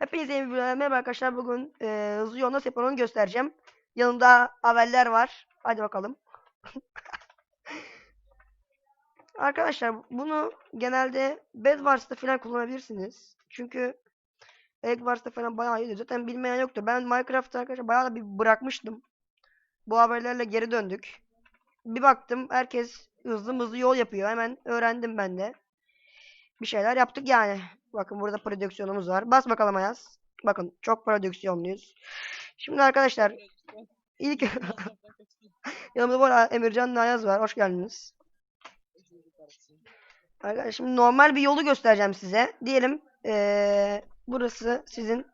Hepinize merhaba arkadaşlar. Bugün e, hızlı yol nasıl yapılır göstereceğim. Yanımda haberler var. Hadi bakalım. arkadaşlar bunu genelde Bedwars'ta falan kullanabilirsiniz. Çünkü Eggwars'ta falan bayağı iyiydi. Zaten bilmeyen yoktu. Ben Minecraft'ta arkadaşlar bayağı da bir bırakmıştım. Bu haberlerle geri döndük. Bir baktım herkes hızlı hızlı yol yapıyor. Hemen öğrendim ben de. Bir şeyler yaptık yani. Bakın burada prodüksiyonumuz var. Bas bakalım Ayaz. Bakın çok prodüksiyonluyuz. Şimdi arkadaşlar ilk yanımda bu arada Emircan Ayaz var. Hoş geldiniz. Arkadaşlar şimdi normal bir yolu göstereceğim size. Diyelim eee, burası sizin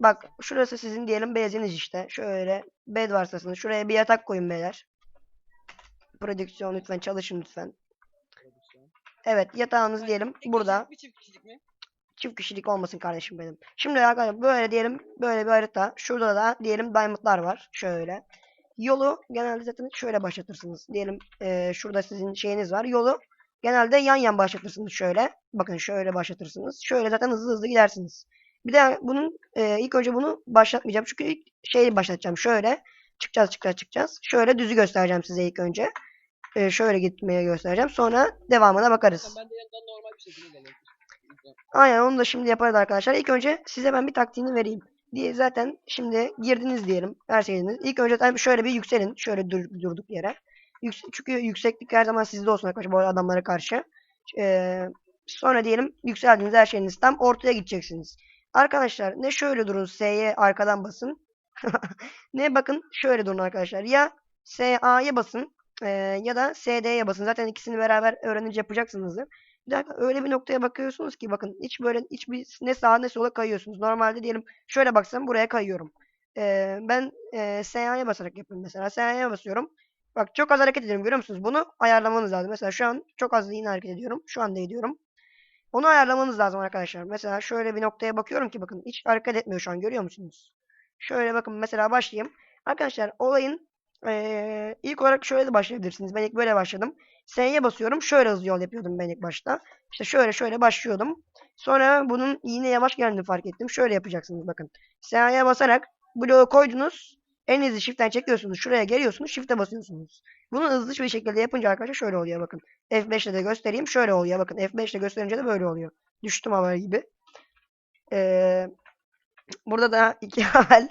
bak şurası sizin diyelim beziniz işte. Şöyle bed varsasınız. Şuraya bir yatak koyun beyler. Prodüksiyon lütfen çalışın lütfen. Evet yatağınız diyelim burada. Bir çift kişilik mi? Çift kişilik olmasın kardeşim benim. Şimdi arkadaşlar böyle diyelim böyle bir harita. Şurada da diyelim diamondlar var. Şöyle. Yolu genelde zaten şöyle başlatırsınız. Diyelim eee, şurada sizin şeyiniz var. Yolu genelde yan yan başlatırsınız şöyle. Bakın şöyle başlatırsınız. Şöyle zaten hızlı hızlı gidersiniz. Bir de bunun eee, ilk önce bunu başlatmayacağım. Çünkü ilk şeyi başlatacağım. Şöyle çıkacağız çıkacağız çıkacağız. Şöyle düzü göstereceğim size ilk önce. Eee, şöyle gitmeye göstereceğim. Sonra devamına bakarız. Ben de normal bir şekilde geliyorum. Aynen onu da şimdi yaparız arkadaşlar. İlk önce size ben bir taktiğini vereyim. Diye zaten şimdi girdiniz diyelim. Her şeyiniz. İlk önce tabii şöyle bir yükselin. Şöyle dur, durduk yere. Yüks- çünkü yükseklik her zaman sizde olsun arkadaşlar bu adamlara karşı. Ee, sonra diyelim yükseldiniz her şeyiniz tam ortaya gideceksiniz. Arkadaşlar ne şöyle durun S'ye arkadan basın. ne bakın şöyle durun arkadaşlar. Ya SA'ya basın ee, ya da SD'ye basın. Zaten ikisini beraber öğrenince yapacaksınızdır. Dakika öyle bir noktaya bakıyorsunuz ki bakın hiç böyle hiçbir ne sağa ne sola kayıyorsunuz. Normalde diyelim şöyle baksam buraya kayıyorum. Ee, ben e, SA'ya basarak yapıyorum mesela. SA'ya basıyorum. Bak çok az hareket ediyorum görüyor musunuz? Bunu ayarlamanız lazım. Mesela şu an çok az yine hareket ediyorum. Şu anda ediyorum. Onu ayarlamanız lazım arkadaşlar. Mesela şöyle bir noktaya bakıyorum ki bakın hiç hareket etmiyor şu an görüyor musunuz? Şöyle bakın mesela başlayayım. Arkadaşlar olayın eee, ilk olarak şöyle de başlayabilirsiniz. Ben ilk böyle başladım. S'ye basıyorum. Şöyle hızlı yol yapıyordum ben ilk başta. İşte şöyle şöyle başlıyordum. Sonra bunun yine yavaş geldiğini fark ettim. Şöyle yapacaksınız bakın. S'ye basarak bloğu koydunuz. Elinizi shift'ten çekiyorsunuz. Şuraya geliyorsunuz. Shift'e basıyorsunuz. Bunu hızlı bir şekilde yapınca arkadaşlar şöyle oluyor bakın. F5 ile de göstereyim. Şöyle oluyor bakın. F5 ile gösterince de böyle oluyor. Düştüm hava gibi. Ee, burada da iki havel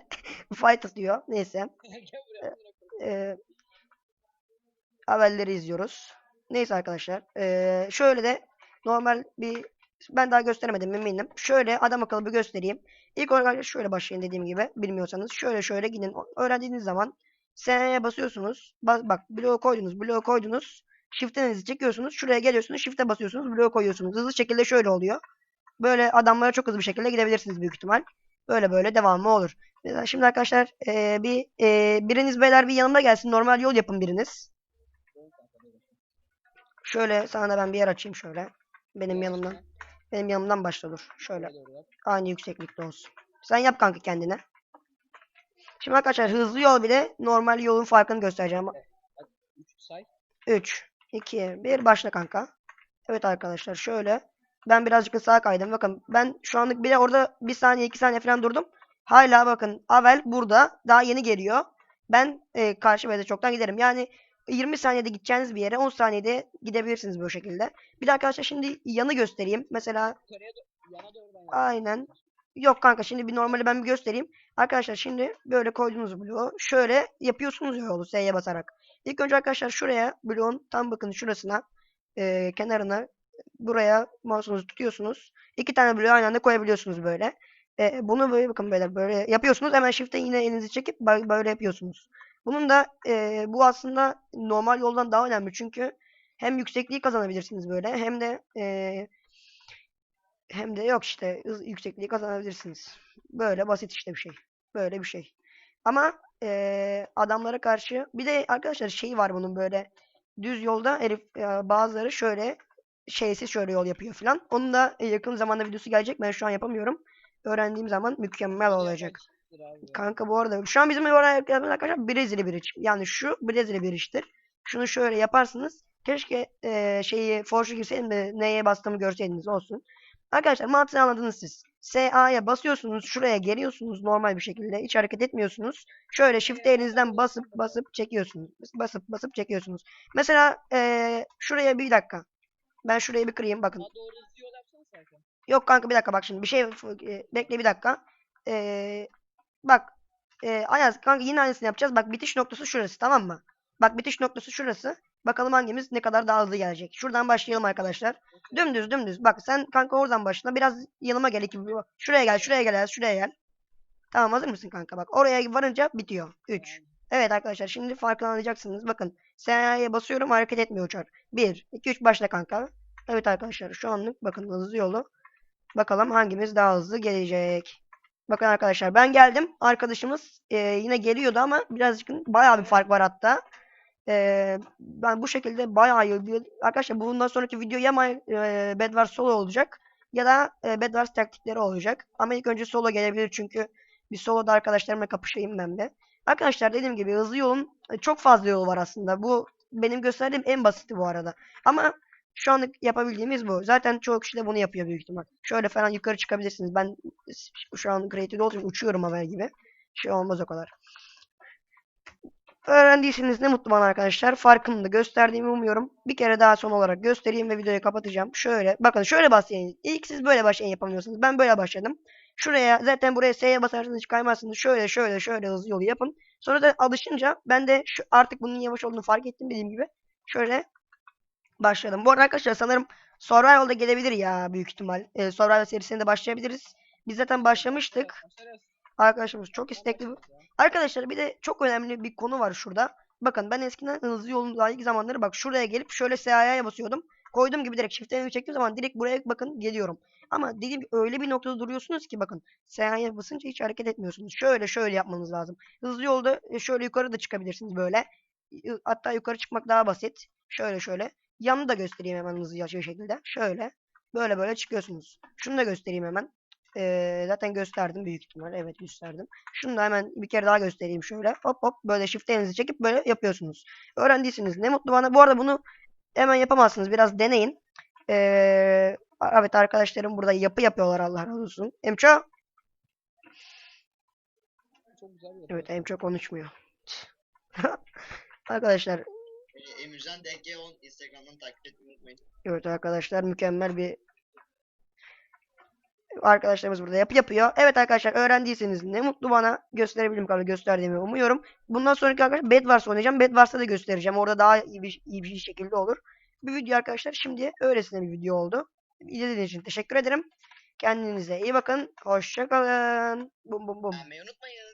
fight atıyor. Neyse. Ee, haberleri izliyoruz. Neyse arkadaşlar. Ee, şöyle de normal bir ben daha gösteremedim eminim. Şöyle adam akıllı bir göstereyim. İlk olarak şöyle başlayın dediğim gibi bilmiyorsanız. Şöyle şöyle gidin. Öğrendiğiniz zaman S'ye basıyorsunuz. Bas, bak bloğu koydunuz. Bloğu koydunuz. Shift'inizi çekiyorsunuz. Şuraya geliyorsunuz. Shift'e basıyorsunuz. Bloğu koyuyorsunuz. Hızlı şekilde şöyle oluyor. Böyle adamlara çok hızlı bir şekilde gidebilirsiniz büyük ihtimal. Böyle böyle devamı olur. Şimdi arkadaşlar eee, bir eee, biriniz beyler bir yanımda gelsin. Normal yol yapın biriniz. Şöyle sana da ben bir yer açayım şöyle. Benim yanımdan. Benim yanımdan başla dur. Şöyle. Aynı yükseklikte olsun. Sen yap kanka kendine. Şimdi arkadaşlar hızlı yol bile normal yolun farkını göstereceğim. 3 say. 3, 2, 1 başla kanka. Evet arkadaşlar şöyle. Ben birazcık da sağa kaydım. Bakın ben şu anlık bile orada 1 saniye 2 saniye falan durdum. Hala bakın Avel burada. Daha yeni geliyor. Ben e, karşı beyde çoktan giderim. Yani 20 saniyede gideceğiniz bir yere 10 saniyede gidebilirsiniz bu şekilde. Bir de arkadaşlar şimdi yanı göstereyim. Mesela Aynen. Yok kanka şimdi bir normali ben bir göstereyim. Arkadaşlar şimdi böyle koyduğunuz bloğu şöyle yapıyorsunuz ya yolu S'ye basarak. İlk önce arkadaşlar şuraya bloğun tam bakın şurasına e, kenarına buraya mouse'unuzu tutuyorsunuz. İki tane bloğu aynı anda koyabiliyorsunuz böyle. E, bunu böyle bakın böyle böyle yapıyorsunuz. Hemen shift'e yine elinizi çekip bö- böyle yapıyorsunuz. Bunun da e, bu aslında normal yoldan daha önemli. Çünkü hem yüksekliği kazanabilirsiniz böyle hem de e, hem de yok işte yüksekliği kazanabilirsiniz. Böyle basit işte bir şey. Böyle bir şey. Ama eee, adamlara karşı bir de arkadaşlar şey var bunun böyle düz yolda herif e, bazıları şöyle şeysiz şöyle yol yapıyor falan. Onun da yakın zamanda videosu gelecek. Ben şu an yapamıyorum. Öğrendiğim zaman mükemmel olacak. Kanka bu arada şu an bizim yaptığımız arkadaşlar Brezilya bir iç. Yani şu Brezilya bir iştir. Şunu şöyle yaparsınız. Keşke eee, şeyi Forge'a girseydim de neye bastığımı görseydiniz olsun. Arkadaşlar mantığını anladınız siz. SA'ya basıyorsunuz. Şuraya geliyorsunuz normal bir şekilde. Hiç hareket etmiyorsunuz. Şöyle shift elinizden basıp basıp çekiyorsunuz. Basıp basıp çekiyorsunuz. Mesela eee, şuraya bir dakika. Ben şurayı bir kırayım bakın. Yok kanka bir dakika bak şimdi bir şey e, bekle bir dakika. Ee, bak e, Ayaz kanka yine aynısını yapacağız. Bak bitiş noktası şurası tamam mı? Bak bitiş noktası şurası. Bakalım hangimiz ne kadar daha hızlı gelecek. Şuradan başlayalım arkadaşlar. Dümdüz dümdüz. Bak sen kanka oradan başla. Biraz yanıma gel. iki- Şuraya gel şuraya gel şuraya gel. Tamam hazır mısın kanka? Bak oraya varınca bitiyor. 3. Evet arkadaşlar şimdi farkını anlayacaksınız. Bakın SA'ya basıyorum hareket etmiyor uçak. 1, 2, 3 başla kanka. Evet arkadaşlar şu anlık bakın hızlı yolu. Bakalım hangimiz daha hızlı gelecek. Bakın arkadaşlar ben geldim. Arkadaşımız e, yine geliyordu ama birazcık bayağı bir fark var hatta. E, ben bu şekilde bayağı bir... Arkadaşlar bundan sonraki video ya My, e, Bed Wars solo olacak ya da e, Bed Wars taktikleri olacak. Ama ilk önce solo gelebilir çünkü bir soloda arkadaşlarımla kapışayım ben de. Arkadaşlar dediğim gibi hızlı yolun e, çok fazla yolu var aslında. Bu benim gösterdiğim en basiti bu arada. Ama şu anlık yapabildiğimiz bu. Zaten çoğu kişi de bunu yapıyor büyük ihtimal. Şöyle falan yukarı çıkabilirsiniz. Ben şu an creative'de olduğum uçuyorum haber gibi. Şey olmaz o kadar. Öğrendiyseniz ne mutlu bana arkadaşlar. Farkını da gösterdiğimi umuyorum. Bir kere daha son olarak göstereyim ve videoyu kapatacağım. Şöyle bakın şöyle başlayın. İlk siz böyle başlayın yapamıyorsunuz. Ben böyle başladım. Şuraya zaten buraya S'ye basarsanız kaymazsınız. Şöyle şöyle şöyle hızlı yolu yapın. Sonra da alışınca ben de şu, artık bunun yavaş olduğunu fark ettim dediğim gibi. Şöyle başladım. Bu arada arkadaşlar sanırım Survival'da gelebilir ya büyük ihtimal. Ee, Survival serisine de başlayabiliriz. Biz zaten başlamıştık. Arkadaşımız çok istekli. Arkadaşlar bir de çok önemli bir konu var şurada. Bakın ben eskiden hızlı yolun daha ilk zamanları bak şuraya gelip şöyle SA'ya basıyordum. Koyduğum gibi direkt shift'e çektiğim zaman direkt buraya bakın geliyorum. Ama dediğim gibi öyle bir noktada duruyorsunuz ki bakın SA'ya basınca hiç hareket etmiyorsunuz. Şöyle şöyle yapmanız lazım. Hızlı yolda şöyle yukarı da çıkabilirsiniz böyle. Hatta yukarı çıkmak daha basit. Şöyle şöyle. Yanını da göstereyim hemen hızlıca bir şekilde. Şöyle. Böyle böyle çıkıyorsunuz. Şunu da göstereyim hemen. Ee, zaten gösterdim büyük ihtimal. Evet gösterdim. Şunu da hemen bir kere daha göstereyim şöyle. Hop hop böyle shift elinizi çekip böyle yapıyorsunuz. Öğrendiyseniz ne mutlu bana. Bu arada bunu hemen yapamazsınız. Biraz deneyin. Ee, evet arkadaşlarım burada yapı yapıyorlar Allah razı olsun. Emço. Evet Emço konuşmuyor. arkadaşlar Emircan DG10 Instagram'dan takip etmeyi unutmayın. Evet arkadaşlar mükemmel bir arkadaşlarımız burada yapı yapıyor. Evet arkadaşlar öğrendiyseniz ne mutlu bana gösterebilirim kadar gösterdiğimi umuyorum. Bundan sonraki arkadaşlar Bed Wars oynayacağım. Bed Wars'ta da göstereceğim. Orada daha iyi bir, iyi bir şekilde olur. Bir video arkadaşlar şimdi öylesine bir video oldu. İzlediğiniz için teşekkür ederim. Kendinize iyi bakın. Hoşça kalın. Bum bum bum. Beğenmeyi unutmayın.